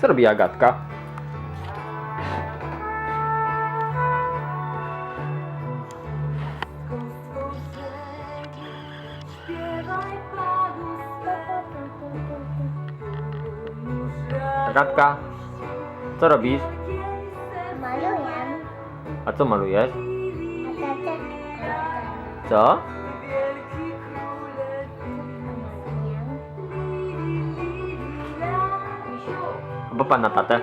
Co robi Agatka? Agatka, co robisz? Maluję. A co malujesz? Co? Bo pan na tatę.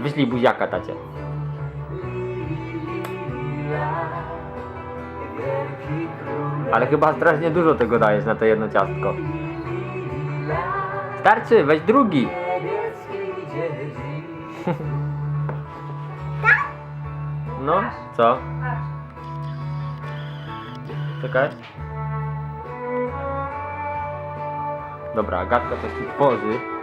Wyślij buziaka tacie. Ale chyba strasznie dużo tego dajesz na to jedno ciastko. Starczy, weź drugi. No, co? Czekaj. Dobra, Agatka coś tu tworzy.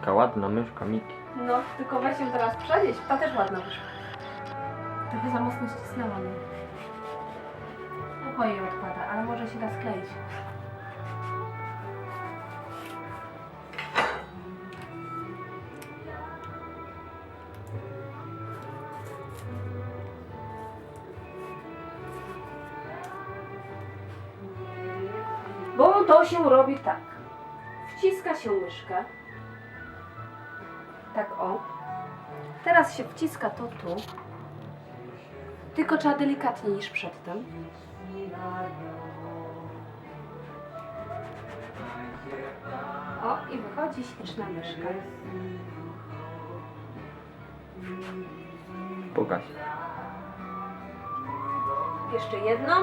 Taka ładna myszka Miki. No, tylko weź ją teraz przenieść. Ta też ładna wyszła. Trochę za mocno ścisnęłam. ją. Ucho jej odpada, ale może się da skleić. Bo to się robi tak. Wciska się myszkę. Tak o. Teraz się wciska to tu. Tylko trzeba delikatniej niż przedtem. O, i wychodzi śliczna myszka. Pokaż. Jeszcze jedną.